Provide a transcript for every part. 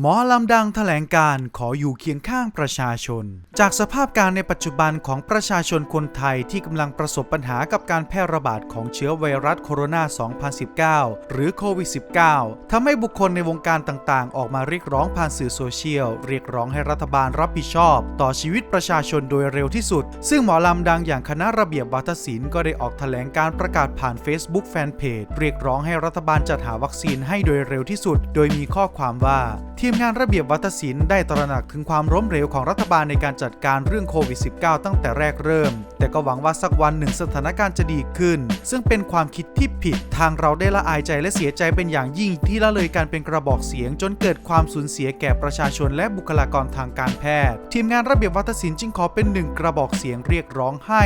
หมอลำดังแถลงการขออยู่เคียงข้างประชาชน จากสภาพการในปัจจุบันของประชาชนคนไทยที่กำลังประสบปัญหากับการแพร่ระบาดของเชื้อไวรัสโคโรนา 2019 หรือโควิด -19 ทำให้บุคคลในวงการต่างๆ ออกมาเรียกร้องผ่านสื่อโซเชียล เรียกร้องให้รัฐบาลรับผิดชอบ ต่อชีวิตประชาชนโดยเร็วที่สุด ซึ่งหมอลำดังอย่างคณะระเบียบวัฒศิลป์ก็ได้ออกแถลงการประกาศผ่าน Facebook Fanpage เรียกร้องให้รัฐบาลจัดหาวัคซีนให้โดยเร็วที่สุด โดยมีข้อความว่าทีีมงานระเบียบวัฒศิลป์ได้ตระหนักถึงความล้มเหลวของรัฐบาลในการจัดการเรื่องโควิด -19 ตั้งแต่แรกเริ่ม แต่ก็หวังว่าสักวันหนึ่งสถานการณ์จะดีขึ้น ซึ่งเป็นความคิดที่ผิดทางเราได้ละอายใจและเสียใจเป็นอย่างยิ่งที่ละเลยการเป็นกระบอกเสียง จนเกิดความสูญเสียแก่ประชาชนและบุคลากรทางการแพทย์ ทีมงานระเบียบวัฒศิลป์จึงขอเป็นหนึ่งกระบอกเสียงเรียกร้องให้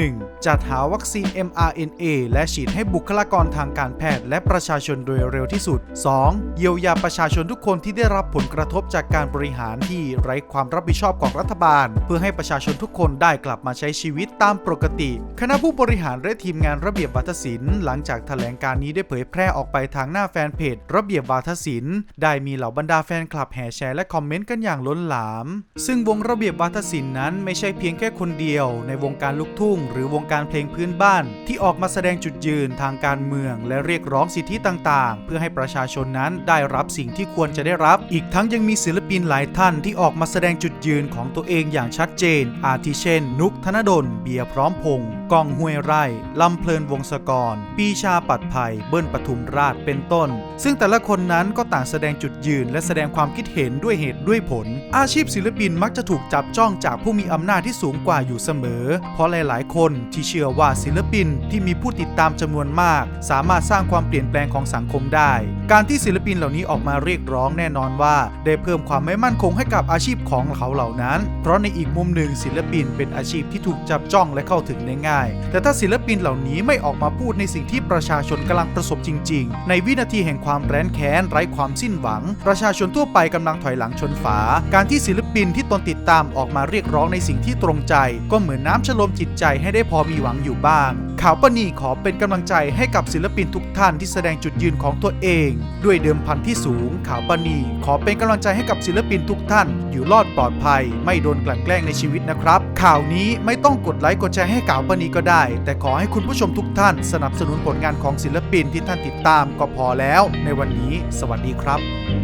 1. จัดหาวัคซีน mRNA และฉีดให้บุคลากรทางการแพทย์ และประชาชนโดยเร็วที่สุด 2. เยียวยาประชาชนทุกคนที่ได้รับผลกระทบจากการบริหารที่ไร้ความรับผิดชอบของรัฐบาล เพื่อให้ประชาชนทุกคนได้กลับมาใช้ชีวิตตามปกติ คณะผู้บริหารและทีมงานระเบียบวัฒศิลป์หลังจากแถลงการนี้ได้เผยแพร่ออกไปทางหน้าแฟนเพจ ระเบียบวาทศิลป์ได้มีเหล่าบรรดาแฟนคลับแห่แชร์และคอมเมนต์กันอย่างล้นหลาม ซึ่งวงระเบียบวาทศิลป์นั้นไม่ใช่เพียงแค่คนเดียว ในวงการลูกทุ่งหรือวงการเพลงพื้นบ้าน ที่ออกมาแสดงจุดยืนทางการเมือง และเรียกร้องสิทธิต่างๆ เพื่อให้ประชาชนนั้นได้รับสิ่งที่ควรจะได้รับ อีกทั้งยังมีศิลปินหลายท่านที่ออกมาแสดงจุดยืนของตัวเองอย่างชัดเจน อาทิเช่น นุกธนดล เบียร์พร้อมพงษ์กองห้วยไร่ลำเพลินวงศกร ปีชาปัดภัย เบิ้ลปทุมราชเป็นต้น ซึ่งแต่ละคนนั้นก็ต่างแสดงจุดยืน และแสดงความคิดเห็นด้วยเหตุ ด้วยผล อาชีพศิลปินมักจะถูกจับจ้องจากผู้มีอำนาจที่สูงกว่าอยู่เสมอ เพราะหลาย ๆ คนที่เชื่อว่าศิลปินที่มีผู้ติดตามจำนวนมาก สามารถสร้างความเปลี่ยนแปลงของสังคมได้ การที่ศิลปินเหล่านี้ออกมาเรียกร้องแน่นอนว่า ได้เพิ่มความไม่มั่นคงให้กับอาชีพของเขาเหล่านั้น เพราะในอีกมุมหนึ่งศิลปินเป็นอาชีพที่ถูกจับจ้องและเข้าถึงได้ง่าย แต่ถ้าศิลปินเหล่านี้ไม่ออกมาพูดในสิ่งที่ประชาชนกำลังประสบจริง ๆ ในวินาทีแห่งความแร้นแค้นไร้ความสิ้นหวัง ประชาชนทั่วไปกำลังถอยหลังชนนฝา การที่ศิลปินที่ตนติดตามออกมาเรียกร้องในสิ่งที่ตรงใจ ก็เหมือนน้ำชโลมจิตใจให้ได้พอมีหวังอยู่บ้าง ข่าวปนีขอเป็นกำลังใจให้กับศิลปินทุกท่านที่แสดงจุดยืนของตัวเอง ด้วยเดิมพันที่สูง ข่าวปนีขอเป็นกำลังใจให้กับศิลปินทุกท่าน อยู่รอดปลอดภัย ไม่โดนกลั่นแกล้งในชีวิตนะครับ ข่าวนี้ไม่ต้องกดไลค์กดแชร์ให้ข่าวปนีก็ได้ แต่ขอให้คุณผู้ชมทุกท่าน สนับสนุนผลงานของศิลปินที่ท่านติดตามก็พอแล้ว ในวันนี้ สวัสดีครับ